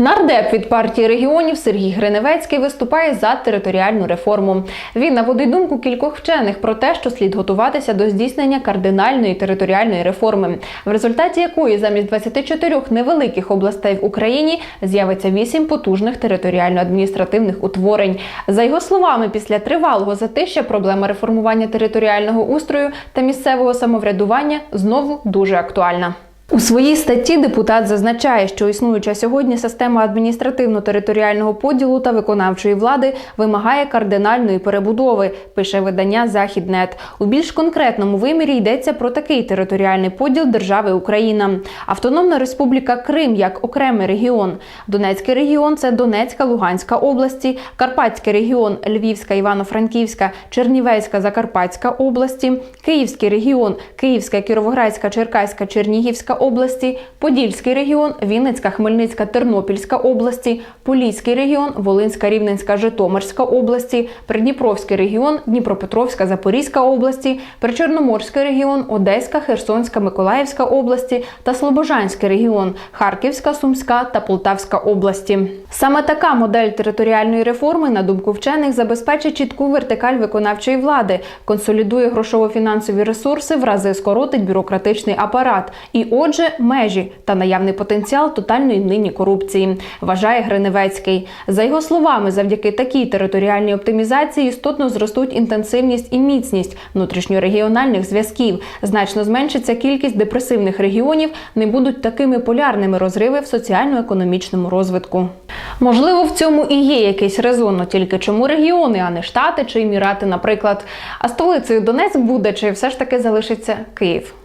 Нардеп від партії регіонів Сергій Гриневецький виступає за територіальну реформу. Він наводить думку кількох вчених про те, що слід готуватися до здійснення кардинальної територіальної реформи, в результаті якої замість 24 невеликих областей в Україні з'явиться 8 потужних територіально-адміністративних утворень. За його словами, після тривалого затища проблема реформування територіального устрою та місцевого самоврядування знову дуже актуальна. У своїй статті депутат зазначає, що існуюча сьогодні система адміністративно-територіального поділу та виконавчої влади вимагає кардинальної перебудови, пише видання Західнет. У більш конкретному вимірі йдеться про такий територіальний поділ держави Україна. Автономна Республіка Крим як окремий регіон. Донецький регіон це Донецька, Луганська області, Карпатський регіон Львівська, Івано-Франківська, Чернівецька, Закарпатська області, Київський регіон Київська, Кіровоградська, Черкаська, Чернігівська області, Подільський регіон Вінницька, Хмельницька, Тернопільська області, Поліський регіон Волинська, Рівненська, Житомирська області, Придніпровський регіон Дніпропетровська, Запорізька області, Причорноморський регіон Одеська, Херсонська, Миколаївська області та Слобожанський регіон Харківська, Сумська та Полтавська області. Саме така модель територіальної реформи, на думку вчених, забезпечить чітку вертикаль виконавчої влади, консолідує грошово-фінансові ресурси, в рази скоротить бюрократичний апарат і, отже, межі та наявний потенціал тотальної нині корупції, вважає Гриневецький. За його словами, завдяки такій територіальній оптимізації істотно зростуть інтенсивність і міцність внутрішньорегіональних зв'язків, значно зменшиться кількість депресивних регіонів, не будуть такими полярними розриви в соціально-економічному розвитку. Можливо, в цьому і є якийсь резон, но тільки чому регіони, а не штати чи емірати, наприклад. А столицею Донецьк буде чи все ж таки залишиться Київ?